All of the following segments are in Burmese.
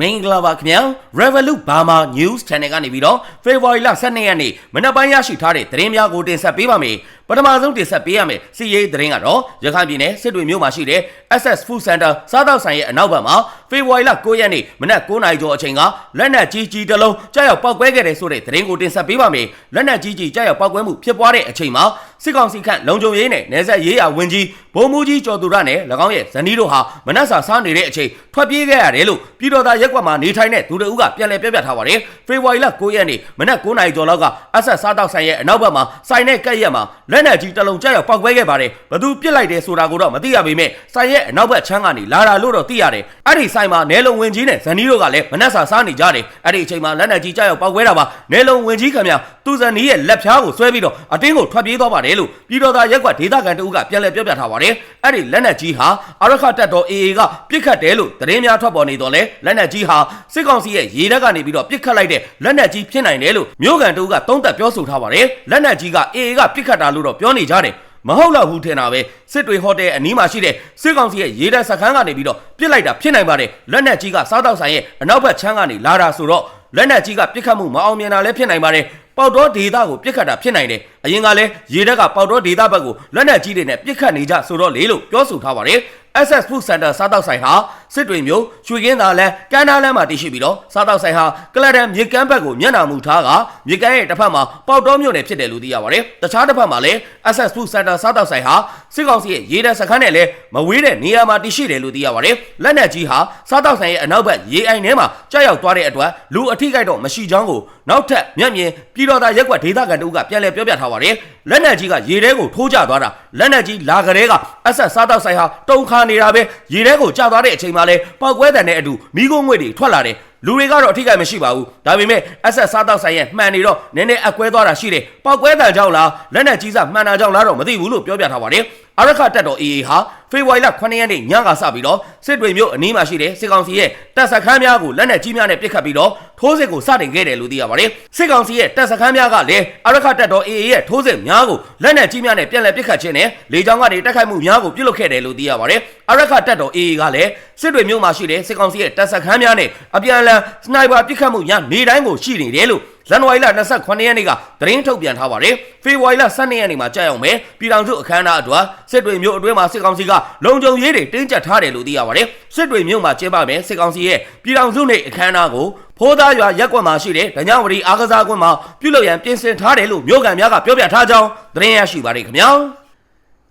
မင်္ဂလာပါခင်ဗျာ Revolut Burma News Channel ကနေပြီးတော့ February လ12ရက်နေ့မနက်ပိုင်းရရှိထားတဲ့သတင်းများကိုတင်ဆက်ပေးပါမယ်ပထမဆုံးတင်ဆက်ပေးရမယ်စီရေးသတင်းကတော့ရခိုင်ပြည်နယ်စစ်တွေမြို့မှာရှိတဲ့ SS Food Center စားတောက်ဆိုင်ရဲ့အနောက်ဘက်မှာ February လ9ရက်နေ့မနက်9နာရီကျော်အချိန်ကလက်နက်ကြီးကြီးတစ်လုံးကြားရောက်ပောက်ကွဲခဲ့တဲ့ဆိုတဲ့သတင်းကိုတင်ဆက်ပေးပါမယ်လက်နက်ကြီးကြီးကြားရောက်ပောက်ကွဲမှုဖြစ်ပွားတဲ့အချိန်မှာစစ်ကောင်စီခန့်လုံခြုံရေးနဲ့နယ်စပ်ရေးရာဝန်ကြီး ဗိုလ်မှူးကြီးကျော်သူရနဲ့၎င်းရဲ့ဇနီးတို့ဟာမနက်စာစားနေတဲ့အချိန်ထွက်ပြေးခဲ့ရတယ်လို့ပြည်တော်သားရက်ကွက်မှာနေထိုင်တဲ့သူတို့ကပြန်လည်ပြပြထားပါတယ်ဖေဖော်ဝါရီလ9ရက်နေ့မနက်9နာရီကျော်လောက်ကအဆက်စားတောက်ဆိုင်ရဲ့အနောက်ဘက်မှာဆိုင်နဲ့ကက်ရက်မှာလက်နက်ကြီးတစ်လုံးကြားရောက်ပောက်ကွဲခဲ့ပါတယ်ဘသူပစ်လိုက်တယ်ဆိုတာကိုတော့မသိရပေမဲ့ဆိုင်ရဲ့အနောက်ဘက်ချမ်းကနေလာတာလို့တော့သိရတယ်အဲ့ဒီဆိုင်မှာနယ်လုံဝင်ကြီးနဲ့ဇနီးတို့ကလည်းမနက်စာစားနေကြတယ်အဲ့ဒီအချိန်မှာလက်နက်ကြီးကြားရောက်ပောက်ကွဲတာပါနယ်လုံဝင်ကြီးခင်ဗျာသူဇနီးရဲ့လက်ဖြားကိုဆွဲပြီးတော့အတင်းကိုထွက်ပြေးသွားပါတယ်လို့ပြည်တော်သားရက်ကွက်ဒေသခံတအုပ်ကပြန်လည်ပြောပြထားပါတယ်အဲ့ဒီလက်နက်ကြီးဟာအရခတက်တော် AA ကပြစ်ခတ်တယ်လို့သတင်းများထွက်ပေါ်နေတော့လဲလက်နက်ကြီးဟာစစ်ကောင်စီရဲ့ရေတပ်ကနေပြီးတော့ပြစ်ခတ်လိုက်တဲ့လက်နက်ကြီးဖြစ်နိုင်တယ်လို့မြို့ကန်တအုပ်ကသုံးသပ်ပြောဆိုထားပါတယ်လက်နက်ကြီးက AA ကပြစ်ခတ်တာလို့တော့ပြောနေကြတယ်မဟုတ်တော့ဘူးထင်တာပဲစစ်တွေဟိုတယ်အနီးမှာရှိတဲ့စစ်ကောင်စီရဲ့ရေတပ်စခန်းကနေပြီးတော့ပြစ်လိုက်တာဖြစ်နိုင်ပါတယ်လက်နက်ကြီးကစားတောက်ဆိုင်ရဲ့အနောက်ဘက်ချမ်းကနေလာတာဆိုတော့လက်နက်ကြီးကပြစ်ခတ်မှုမအောင်မြင်တာလည်းဖြစ်နိုင်ပါတယ် ပေါက်တော့ဒေတာကိုပြစ်ခတ်တာဖြစ်နိုင်တယ်အရင်ကလည်းရေတပ်ကပေါက်တော့ဒေတာဘက်ကိုလက်နက်ကြီးတွေနဲ့ပြစ်ခတ်နေကြဆိုတော့လေလို့ပြောဆိုထားပါတယ် SS Food Center စားတောက်ဆိုင်ဟာစစ်တွေမျိုးရွှေကင်းသာလန်ကမ်းနားလမ်းမှာတည်ရှိပြီးတော့စားတောက်ဆိုင်ဟာကလဒန်မြေကမ်းဘက်ကိုမျက်နှာမူထားကမြေကမ်းရဲ့တစ်ဖက်မှာပေါက်တော်မြို့နယ်ဖြစ်တယ်လို့သိရပါတယ်။တခြားတစ်ဖက်မှာလည်း SS Food Center စားတောက်ဆိုင်ဟာစစ်ကောင်စီရဲ့ရေတပ်စခန်းနဲ့လည်းမဝေးတဲ့နေရာမှာတည်ရှိတယ်လို့သိရပါတယ်။လက်နက်ကြီးဟာစားတောက်ဆိုင်ရဲ့အနောက်ဘက်ရေအိုင်ထဲမှာကြောက်ရောက်သွားတဲ့အတွက်လူအထိကိတော့မရှိကြောင်းကိုနောက်ထပ်မျက်မြင်ပြည်တော်သားရက်ကွက်ဒေသခံတို့ကပြန်လည်ပြောပြထားပါတယ်။လက်နက်ကြီးကရေထဲကိုထိုးကျသွားတာလက်နက်ကြီးလာကြတဲ့က SS စားတောက်ဆိုင်ဟာတုံခါနေတာပဲရေထဲကိုကျသွားတဲ့အချိန်မှာလဲပောက်ကွဲတန်တဲ့အတူမိခိုးငွေတွေထွက်လာတယ်လူတွေကတော့အထိကိမရှိပါဘူးဒါပေမဲ့ SS စားတောက်ဆိုင်ရဲ့မှန်နေတော့နည်းနည်းအကွဲသွားတာရှိတယ်ပောက်ကွဲတန်ကြောင့်လားလက်နက်ကြီးစားမှန်တာကြောင့်လားတော့မသိဘူးလို့ပြောပြထားပါတယ် အရခတက်တော် AA ဟာဖေဖော်ဝါရီလ9ရက်နေ့ညကစပြီးတော့စစ်တွေမြို့အနီးမှာရှိတဲ့စစ်ကောင်စီရဲ့တပ်စခန်းများကိုလက်နက်ကြီးများနဲ့ပစ်ခတ်ပြီးတော့ထိုးစစ်ကိုစတင်ခဲ့တယ်လို့သိရပါတယ်စစ်ကောင်စီရဲ့တပ်စခန်းများကလည်းအရခတက်တော် AA ရဲ့ထိုးစစ်များကိုလက်နက်ကြီးများနဲ့ပြန်လည်ပစ်ခတ်ခြင်းနဲ့လေကြောင်းကနေတိုက်ခိုက်မှုများကိုပြုလုပ်ခဲ့တယ်လို့သိရပါတယ်အရခတက်တော် AA ကလည်းစစ်တွေမြို့မှာရှိတဲ့စစ်ကောင်စီရဲ့တပ်စခန်းများနဲ့အပြန်အလှန်စနိုက်ပါပစ်ခတ်မှုများနေတိုင်းကိုရှိနေတယ်လို့ ဇန်နဝါရီလ28ရက်နေ့ကသတင်းထုတ်ပြန်ထားပါတယ်ဖေဖော်ဝါရီလ12ရက်နေ့မှာကြာရောက်မယ်ပြည်ထောင်စုအခမ်းအနားအတွက်စစ်တွေမြို့အတွင်းမှာစစ်ကောင်စီကလုံခြုံရေးတွေတင်းကျပ်ထားတယ်လို့သိရပါတယ်စစ်တွေမြို့မှာကျင်းပမယ်စစ်ကောင်စီရဲ့ပြည်ထောင်စုနေ့အခမ်းအနားကိုဖိုးသားရွာရက်ကွက်မှာရှိတဲ့ဒညဝရီအားကစားကွင်းမှာပြုလုပ်ရန်ပြင်ဆင်ထားတယ်လို့မြို့ကန်များကပြောပြထားကြောင်းသတင်းရရှိပါတယ်ခင်ဗျာ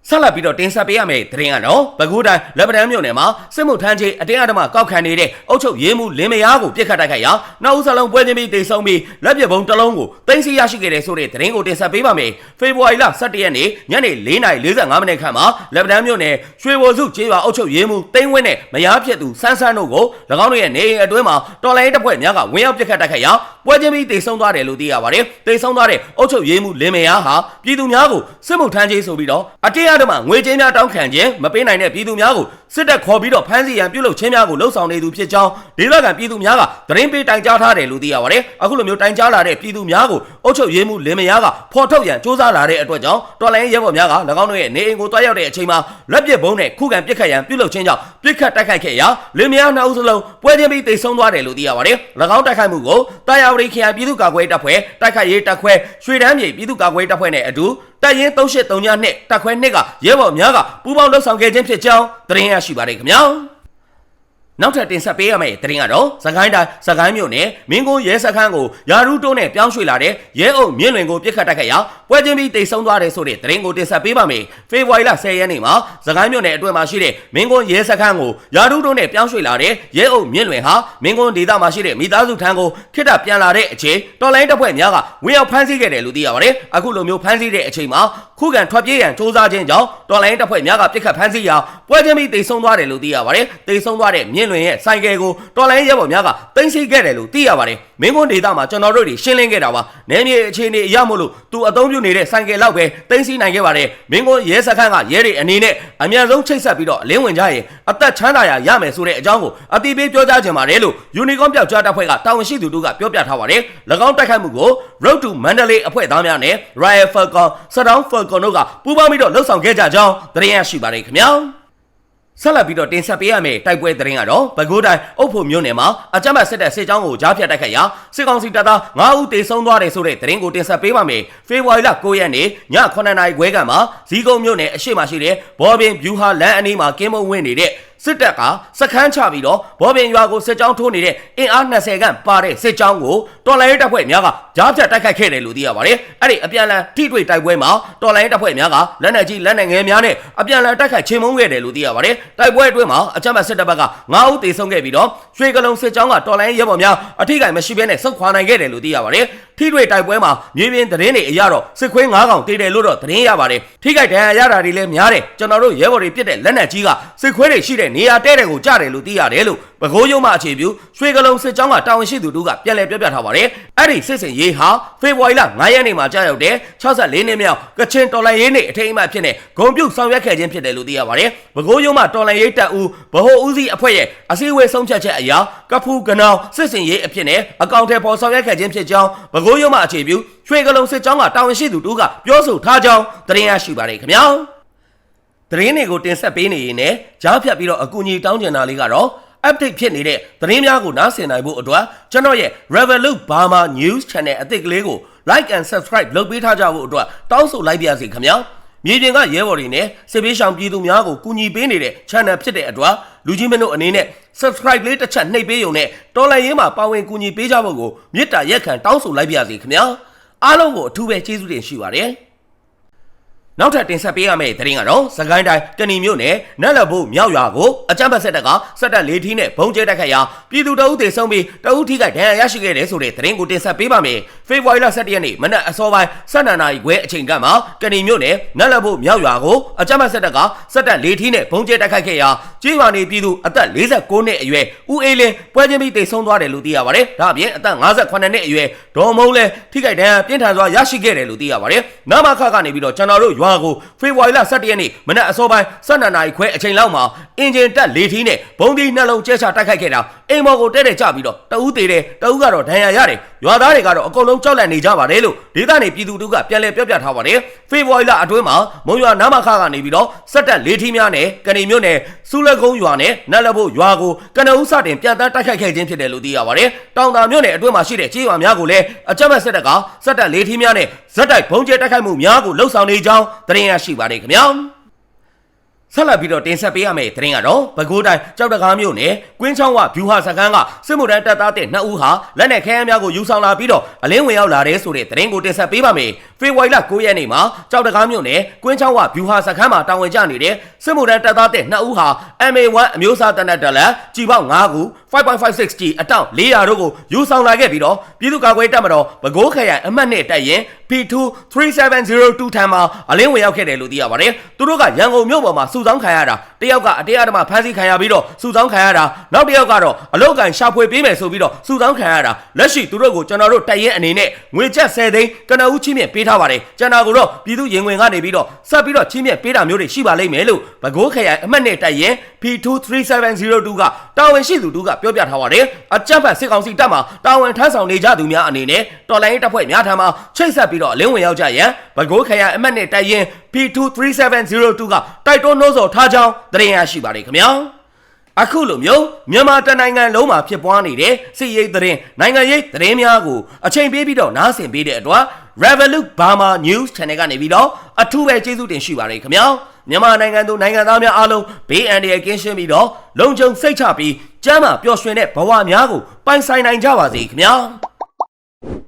ဆက်လက်ပြီးတော့တင်ဆက်ပေးရမယ့်သတင်းကတော့ပဲခူးတိုင်းလက်ပတန်းမြို့နယ်မှာစစ်မှုထမ်းကြီးအတင်းအဓမ္မကောက်ခံနေတဲ့အုပ်ချုပ်ရေးမှုလင်းမယားကိုပြစ်ခတ်တိုက်ခိုက်ရာနောက်ဦးစလုံးပွဲချင်းပြီးတိတ်ဆုံးပြီးလက်ပစ်ပုံတစ်လုံးကိုတင်စီရရှိခဲ့တဲ့ဆိုတဲ့သတင်းကိုတင်ဆက်ပေးပါမယ်ဖေဖော်ဝါရီလ17ရက်နေ့ညနေ4:45မိနစ်ခန့်မှာလက်ပတန်းမြို့နယ်ရွှေဘိုစုကျေးရွာအုပ်ချုပ်ရေးမှုတိမ့်ဝင်းနဲ့မယားဖြစ်သူဆန်းဆန်းတို့ကို၎င်းတို့ရဲ့နေအိမ်အတွင်းမှာတော်လိုင်းတပ်ဖွဲ့များကဝင်ရောက်ပြစ်ခတ်တိုက်ခိုက်ရာပွဲချင်းပြီးတိတ်ဆုံးသွားတယ်လို့သိရပါတယ်တိတ်ဆုံးသွားတဲ့အုပ်ချုပ်ရေးမှုလင်းမယားဟာပြည်သူများကိုစစ်မှုထမ်းကြီးဆိုပြီးတော့အတင်းအဓမ္မငွေကြေးများတောင်းခံခြင်းမပေးနိုင်တဲ့ပြည်သူများကိုစစ်တပ်ခေါ်ပြီးတော့ဖမ်းဆီးရန်ပြုလုပ်ခြင်းများကိုလှုံ့ဆော်နေသူဖြစ်ကြောင်းဒေသခံပြည်သူများကသတင်းပေးတိုင်ကြားထားတယ်လို့သိရပါတယ်အခုလိုမျိုးတိုင်ကြားလာတဲ့ပြည်သူများကိုအုပ်ချုပ်ရေးမှုလင်းမယားကဖော်ထုတ်ရန်စ조사လာတဲ့အတွက်ကြောင့်တော်လိုင်းရဲဘော်များက၎င်းတို့ရဲ့နေအိမ်ကိုတွားရောက်တဲ့အချိန်မှာလက်ပစ်ဘုံနဲ့ခုခံပစ်ခတ်ရန်ပြုလုပ်ခြင်းကြောင့်ပစ်ခတ်တိုက်ခိုက်ခဲ့ရာလင်းမယားနှစ်ဦးစလုံးပွဲချင်းပြီးတိတ်ဆုံးသွားတယ်လို့သိရပါတယ်၎င်းတိုက်ခိုက်မှုကိုတာယာဝတီခရိုင်ပြည်သူ့ကာကွယ်တပ်ဖွဲ့တိုက်ခိုက်ရေးတပ်ခွဲရွှေတန်းမြေပြည်သူ့ကာကွယ်တပ်ဖွဲ့နဲ့အတူ တပ်ရင်း383ညနဲ့တပ်ခွဲ2ကရဲဘော်များကပူးပေါင်းလှုပ်ဆောင်ခဲ့ခြင်းဖြစ်ကြောင်းသတင်းရရှိပါတယ်ခင်ဗျာ နောက်ထပ်တင်ဆက်ပေးရမယ့်သတင်းကတော့စကိုင်းတိုင်းစကိုင်းမြို့နယ်မင်းကိုရဲစခန်းကိုယာရုတိုးနဲ့ပြောင်းရွှေ့လာတဲ့ရဲအုပ်မြင့်လွင်ကိုပြစ်ခတ်တိုက်ခိုက်ရာပွဲချင်းပြီးတိတ်ဆုံးသွားတယ်ဆိုတဲ့သတင်းကိုတင်ဆက်ပေးပါမယ်။ဖေဖော်ဝါရီလ10ရက်နေ့မှာစကိုင်းမြို့နယ်အတွင်းမှာရှိတဲ့မင်းကွန်းရဲစခန်းကိုယာရုတိုးနဲ့ပြောင်းရွှေ့လာတဲ့ရဲအုပ်မြင့်လွင်ဟာမင်းကွန်းဒေသမှာရှိတဲ့မိသားစုထံကိုခိတ္တပြန်လာတဲ့အချိန်တော်လိုင်းတပ်ဖွဲ့များကဝင်ရောက်ဖမ်းဆီးခဲ့တယ်လို့သိရပါတယ်။အခုလိုမျိုးဖမ်းဆီးတဲ့အချိန်မှာ ခုခံထွက်ပြေးရန်စ조사ခြင်းကြောင့်တော်လိုင်းတပ်ဖွဲ့များကပြစ်ခတ်ဖမ်းဆီးရာပွဲချင်းပြီးတိတ်ဆုံးသွားတယ်လို့သိရပါတယ်။တိတ်ဆုံးသွားတဲ့မြင့်လွင်ရဲ့ဆိုင်ကယ်ကိုတော်လိုင်းရဲဘော်များကတင်စီခဲ့တယ်လို့သိရပါတယ်မင်းကွန်းဒေတာမှာကျွန်တော်တို့တွေရှင်းလင်းခဲ့တာပါနယ်မြေအခြေအနေအရမို့လို့သူအသုံးပြုနေတဲ့ဆိုင်ကယ်လောက်ပဲတင်စီနိုင်ခဲ့ပါတယ်မင်းကွန်းရဲစခန်းကရဲတွေအနေနဲ့အမြန်ဆုံးချိတ်ဆက်ပြီးတော့အလင်းဝင်ကြရင်အသက်ချမ်းသာရရမယ်ဆိုတဲ့အကြောင်းကိုအတိပေးပြောကြားခြင်းပါတယ်လို့ယူနီကွန်ပြောက်ကြားတပ်ဖွဲ့ကတာဝန်ရှိသူတို့ကပြောပြထားပါတယ်၎င်းတိုက်ခိုက်မှုကို Road to Mandalay အဖွဲ့သားများနဲ့ Royal Falcon, Sadown Falcon တို့ကပူးပေါင်းပြီးတော့လှုပ်ဆောင်ခဲ့ကြကြောင်းသတင်းရရှိပါတယ်ခင်ဗျာဆက်လက်ပြီးတော့တင်ဆက်ပေးရမယ့်တိုက်ပွဲသတင်းကတော့ပဲခူးတိုင်းအုပ်ဖို့မြို့နယ်မှာအကြမ်းဖက်စစ်တပ်စစ်ကြောင်းကိုကြားဖြတ်တိုက်ခိုက်ရာစစ်ကောင်စီတပ်သား9ဦးတေဆုံးသွားတယ်ဆိုတဲ့သတင်းကိုတင်ဆက်ပေးပါမယ်။ဖေဖော်ဝါရီလ9ရက်နေ့ည9:00နာရီခွဲကမှာဇီးကုန်းမြို့နယ်အရှိမရှိတဲ့ဘော်ဘင်ဗျူဟာလမ်းအနီးမှာကင်းမုံဝင်နေတဲ့ စစ်တပ်ကစခန်းချပြီးတော့ဘော်ဘင်ရွာကိုစစ်ကြောင်းထိုးနေတဲ့အင်အား20ခန့်ပါတဲ့စစ်ကြောင်းကိုတော်လိုင်းတပ်ဖွဲ့များကကြားဖြတ်တိုက်ခိုက်ခဲ့တယ်လို့သိရပါတယ်။အဲ့ဒီအပြန်အလှန်ထိတွေ့တိုက်ပွဲမှာတော်လိုင်းတပ်ဖွဲ့များကလက်နက်ကြီးလက်နက်ငယ်များနဲ့အပြန်အလှန်တိုက်ခိုက်ချင်းမုန်းခဲ့တယ်လို့သိရပါတယ်။တိုက်ပွဲအတွင်းမှာအကြမ်းဖက်စစ်တပ်ဘက်က9ဦးသေဆုံးခဲ့ပြီးတော့ရွှေကလုံးစစ်ကြောင်းကတော်လိုင်းရဲဘော်များအထိကိမရှိဘဲနဲ့ဆုတ်ခွာနိုင်ခဲ့တယ်လို့သိရပါတယ်။ ထိတွေ့တိုက်ပွဲမှာမြေပြင်သတင်းတွေအရတော့စစ်ခွေး9កောင်တည်တယ်လို့တော့သတင်းရပါတယ်။ထိခိုက်ဒဏ်ရာရတာတွေလည်းများတယ်။ကျွန်တော်တို့ရဲဘော်တွေပြစ်တဲ့လက်နက်ကြီးကစစ်ခွေးတွေရှိတဲ့နေရာတဲတဲ့ကိုကြားတယ်လို့သိရတယ်လို့ပဲခူးရုံးမှအခြေပြုရွှေကလုံးစစ်ကြောင်းကတာဝန်ရှိသူတို့ကပြန်လည်ပြောပြထားပါတယ်။အဲ့ဒီစစ်စင်ရေးဟာဖေဖော်ဝါရီလ9ရက်နေ့မှာကြာရောက်တဲ့64နှစ်မြောက်ကချင်တော်လှန်ရေးနေ့အထိမ်းအမှတ်ဖြစ်တဲ့ဂုံပြုတ်ဆောင်ရွက်ခဲ့ခြင်းဖြစ်တယ်လို့သိရပါတယ်။ပဲခူးရုံးမှတော်လှန်ရေးတပ်ဦးဗဟိုဦးစီးအဖွဲ့ရဲ့အစည်းအဝေးဆုံးဖြတ်ချက်အရကဖူးကနောင်စစ်စင်ရေးအဖြစ်နဲ့အကောင့်ထဲပေါ်ဆောင်ရွက်ခဲ့ခြင်းဖြစ်ကြောင်းပဲခူးရုံးမှအခြေပြုရွှေကလုံးစစ်ကြောင်းကတာဝန်ရှိသူတို့ကပြောဆိုထားကြောင်းသတင်းရရှိပါတယ်ခင်ဗျာ။သတင်းတွေကိုတင်ဆက်ပေးနေရင်လည်းကြားဖြတ်ပြီးတော့အကူအညီတောင်းကျင်တာလေးကတော့ update ဖြစ်နေတဲ့သတင်းများကိုနားဆင်နိုင်ဖို့အတွက်ကျွန်တော်ရဲ့ Revolut Burma News Channel အသစ်ကလေးကို like and subscribe လုပ်ပေးထားကြဖို့အတွက်တောင်းဆိုလိုက်ပါရစေခင်ဗျာမြေပြင်ကရဲဘော်တွေနဲ့စစ်ပေးရှောင်ပြည်သူများကိုကူညီပေးနေတဲ့ channel ဖြစ်တဲ့အတွက် လူကြီးမင်းတို့အနေနဲ့ subscribe လေးတစ်ချက်နှိပ်ပေးရုံနဲ့တော်လိုင်းရေးမှာပါဝင်ကူညီပေးကြဖို့ကိုမေတ္တာရက်ခံတောင်းဆိုလိုက်ပါရစေခင်ဗျာအားလုံးကိုအထူးပဲကျေးဇူးတင်ရှိပါတယ်နောက်ထပ်တင်ဆက်ပေးရမယ့်သတင်းကတော့စကိုင်းတိုင်းကဏီမြို့နယ်နက်လဘုမြောက်ရွာကိုအကြမ်းဖက်စစ်တပ်ကစက်တပ်လေးထီးနဲ့ဘုံကျဲတိုက်ခိုက်ရာပြည်သူတအုပ်သေဆုံးပြီးတအုပ်ထိခိုက်ဒဏ်ရာရရှိခဲ့တယ်ဆိုတဲ့သတင်းကိုတင်ဆက်ပေးပါမယ်။ဖေဖော်ဝါရီလ17ရက်နေ့မနက်အစောပိုင်း12နာရီခွဲအချိန်ကမှကဏီမြို့နယ်နက်လဘုမြောက်ရွာကိုအကြမ်းဖက်စစ်တပ်ကစက်တပ်လေးထီးနဲ့ဘုံကျဲတိုက်ခိုက်ခဲ့ရာကြေးရွာနေပြည်သူအသက်46နှစ်အရွယ်ဦးအေးလင်းပွဲချင်းပြီးသေဆုံးသွားတယ်လို့သိရပါတယ်။ဒါအပြင်အသက်58နှစ်အရွယ်ဒေါ်မုံလည်းထိခိုက်ဒဏ်ရာပြင်းထန်စွာရရှိခဲ့တယ်လို့သိရပါတယ်။နမခကနေပြီးတော့ကျွန်တော်တို့ရွာကိုဖေဖော်ဝါရီလ17ရက်နေ့မနက်အစောပိုင်း12နာရီခွဲအချိန်လောက်မှာအင်ဂျင်တက်လေးထီးနဲ့ဘုံဒီနှလုံးကျဲချတိုက်ခိုက်ခဲ့တာအိမ်မော်ကိုတဲ့တဲ့ကြပြီးတော့တဦးသေးတယ်တဦးကတော့ဒဏ်ရာရတယ်ရွာသားတွေကတော့အကုန်လုံးကြောက်လန့်နေကြပါတယ်လို့ဒေသနေပြည်သူတို့ကပြန်လည်ပြောပြထားပါတယ်ဖေဖော်ဝါရီလအတွင်းမှာမုံရွာနာမခကနေပြီးတော့စက်တက်လေးထီးများနဲ့ကနေမြို့နယ်စူလက်ကုန်းရွာနဲ့နတ်လဘုတ်ရွာကိုကနဦးစတင်ပြန်တန်းတိုက်ခိုက်ခဲ့ခြင်းဖြစ်တယ်လို့သိရပါတယ်တောင်တာမြို့နယ်အတွင်းမှာရှိတဲ့ကြေးရွာများကိုလည်းအကြမ်းဖက်စစ်တပ်ကစက်တက်လေးထီးများနဲ့ဇက်တိုက်ဘုံကျဲတိုက်ခိုက်မှုများကိုလှုပ်ဆောင်နေကြောင်းသတင်းရရှိပါတယ်ခင်ဗျာ ဆက်လက်ပြီးတော့တင်ဆက်ပေးရမယ့်သတင်းကတော့ပဲခူးတိုင်းကြောက်တကားမြို့နယ်ကွင်းချောင်းဝဗျူဟာစခန်းကစစ်မှုထမ်းတပ်သားတဲ့နှစ်ဦးဟာလက်နက်ခဲယမ်းများကိုယူဆောင်လာပြီးတော့အလင်းဝင်ရောက်လာတဲ့ဆိုတဲ့သတင်းကိုတင်ဆက်ပေးပါမယ်။ဖေဖော်ဝါရီလ9ရက်နေ့မှာကြောက်တကားမြို့နယ်ကွင်းချောင်းဝဗျူဟာစခန်းမှာတာဝန်ကျနေတဲ့စစ်မှုထမ်းတပ်သားတဲ့နှစ်ဦးဟာ MA1 အမျိုးအစားတနက်တလက်ကြီးပေါက်9ခု 5.56G အတောင့်400တို့ကိုယူဆောင်လာခဲ့ပြီးတော့ပြည်သူ့ကာကွယ်တပ်မတော်ပဲခူးခရိုင်အမှတ်နဲ့တပ်ရင် P2 3702ထံမှာအလင်းဝင်ရောက်ခဲ့တယ်လို့သိရပါတယ်။သူတို့ကရန်ကုန်မြို့ပေါ်မှာစုဆောင်းခံရတာတယောက်ကအတရားဓမ္မဖမ်းဆီးခံရပြီးတော့စုဆောင်းခံရတာနောက်တစ်ယောက်ကတော့အလောက်ကန်ရှာဖွေပေးမယ်ဆိုပြီးတော့စုဆောင်းခံရတာလက်ရှိသူတို့ကိုကျွန်တော်တို့တိုက်ရင်အနေနဲ့ငွေချက်10သိန်းကနဦးချင်းမြင့်ပေးထားပါတယ်။ကျွန်တော်ကတော့ပြည်သူရင်ဝင်ကနေပြီးတော့ဆက်ပြီးတော့ချင်းမြင့်ပေးတာမျိုးတွေရှိပါလိမ့်မယ်လို့ပဲခူးခရိုင်အမှတ်နဲ့တိုက်ရင် P2 3702ကတာဝန်ရှိသူတို့ကပြောပြထားပါတယ်။အကြမ်းဖက်စစ်ကောင်စီတပ်မှတာဝန်ထမ်းဆောင်နေကြသူများအနေနဲ့တော်လိုင်းတပ်ဖွဲ့များထံမှချိတ်ဆက်ပြီးတော့အလင်းဝင်ရောက်ကြရန်ပဲခူးခရိုင်အမှတ်နဲ့တိုက်ရင် P2 3702 ကတိုက်တွန်းနှိုးဆော်ထားကြောင်းသတင်းရရှိပါတယ်ခင်ဗျာ။အခုလိုမျိုးမြန်မာတနိုင်ငံလုံးမှာဖြစ်ပွားနေတဲ့စစ်ရေးသတင်းနိုင်ငံရေးသတင်းများကိုအချိန်ပေးပြီးတော့နားဆင်ပေးတဲ့အတွက် Revolut Burma News Channel ကနေပြီးတော့အထူးပဲကျေးဇူးတင်ရှိပါတယ်ခင်ဗျာမြန်မာနိုင်ငံသူနိုင်ငံသားများအားလုံးဘေးအန္တရာယ်ကင်းရှင်းပြီးတော့လုံခြုံစိတ်ချပြီး ကျမ်းမာပျော်ရွှင်တဲ့ဘဝများကိုပိုင်ဆိုင်နိုင်ကြပါစေခင်ဗျာ။